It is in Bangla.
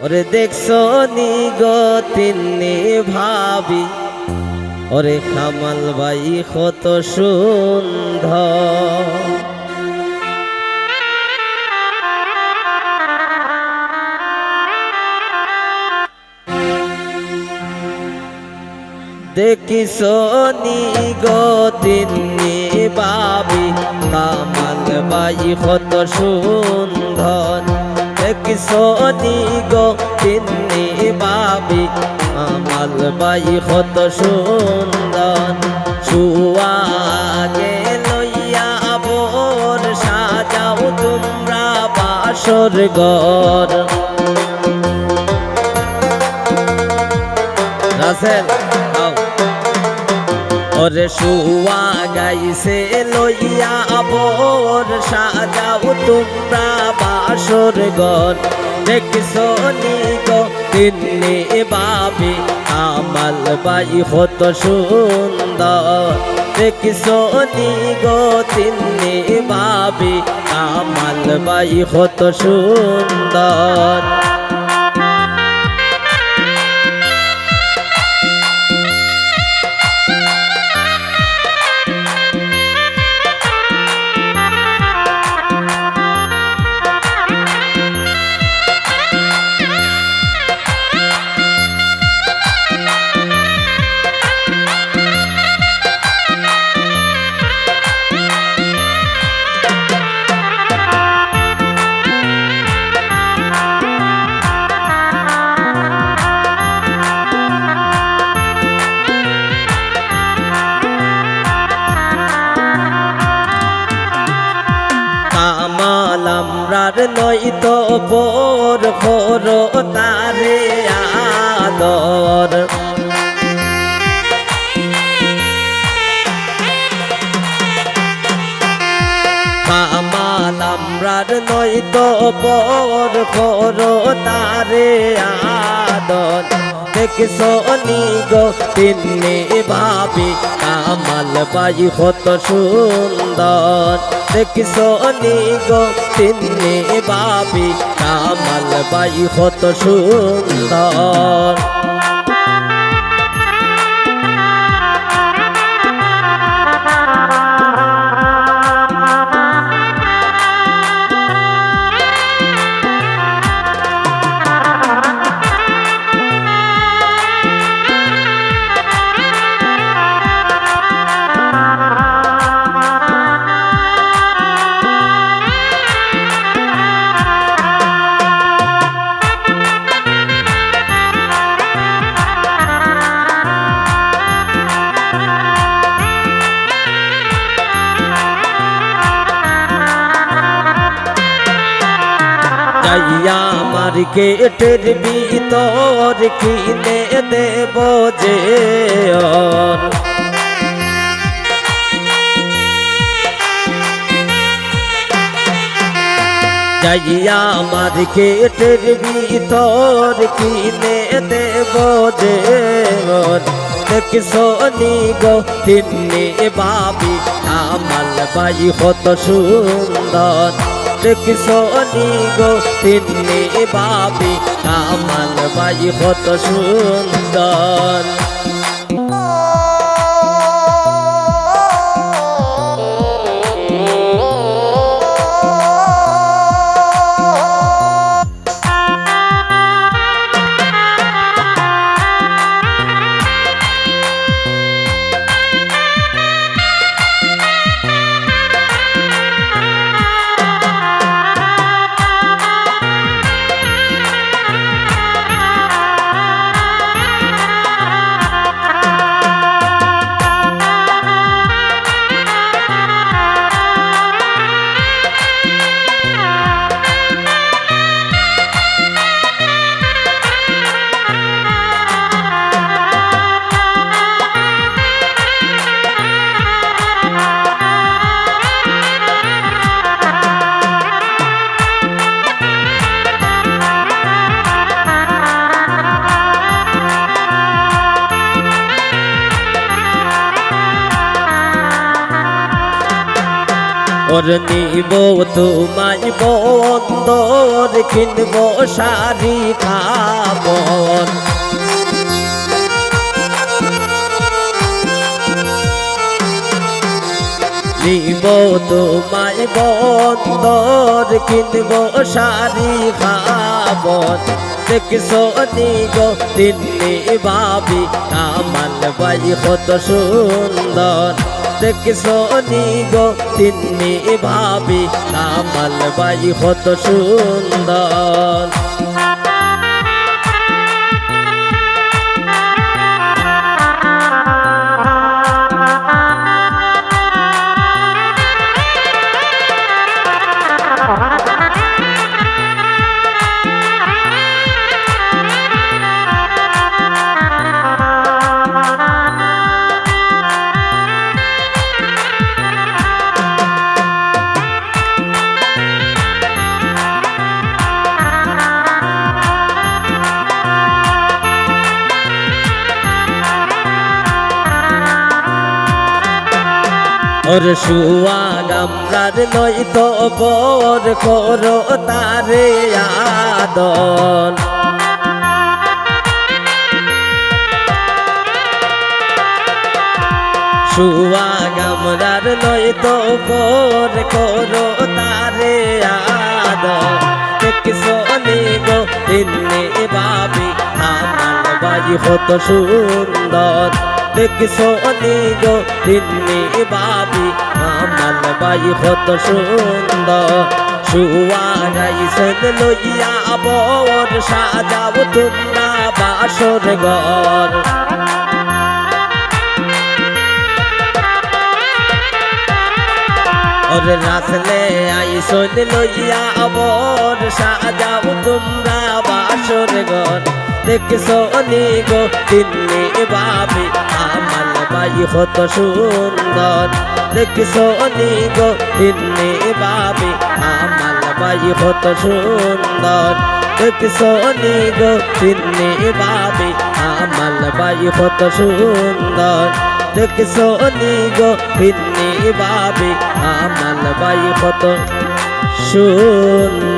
ওরে দেখছ নি গো তিন্নি ভাবি? ওরে কামাল ভাই, কত সুন্দর। দেখিস নি গো তিন্নি বাবি কামাল বাই কত সুন্দর। দেখিস নি গো তিন্নি বাবি কামাল বাই কত সুন্দর সুয়াগে লইয়া বোর সাজাও তোমরা বাসর গর রাসেল ওরে শুয়া গাইছে লইয়া বোর সাজাও তোমরা বাসর গণ দেখছ নিগো গো তিন্নি বাবি আমাল বাই হত সুন্দর। দেখছ নিগো গো তিন্নি বাবি আমাল বাই হত সুন্দর। আমরার নয়তো বোর খোর তারে আদর কামাল আমরার নয়তো বোর খোর তারে আদর দেখছ নি গো তিন্নি ভাবি কামাল পাই কত সুন্দর। দেখি নি গো তিন্নি বাবি আমাল পাই কত সুন্দর। যাইয়া মার্কেটের ভিতর কিনে দেব যে। যাইয়া মার্কেটের ভিতর কিনে দেব যে ওর। দেখছ নি গো তিন্নি বাবি আমাল বাই, কত সুন্দর দেখছ সনি গো তিনি বাবি আমার বাই কত সুন্দর। ওর নিব, তোমায় বন্দর কিনব, শাড়ি খাবর নিব, তোমায় বন্দর কিনব, শাড়ি খাবর দেখছ নিগো দিল্লি ভাবি কামাল বাই, কত সুন্দর। দেখছ নিগো তিনি ভাবি কামাল বাই কত সুন্দর। ওর সুয়াগ আমরার নয় তো বর করো তারে আদন সুয়াগ আমরার নয় তো বর করো তারে আদন দেখছ নি গো ইন্নি বাবি আমার বাড়ি কত সুন্দর। দেখছ নি গো তিন্নি বাবি আমার বাই কত সুন্দর সুয়ারাইছেন লইয়া বর সাজাব তোমরা বাসর ঘর ওরে রাসলে আইসন লইয়া বর সাজাব তোমরা বাসর ঘর দেখছ নি গো বাবি আমার বাই কত সুন্দর। দেখছ নি গো বাবি আমার বাই কত সুন্দর। দেখছ নি গো বাবি আমার বাই কত সুন্দর। দেখছ নি গো বাবি আমার বাই কত সুন্দর।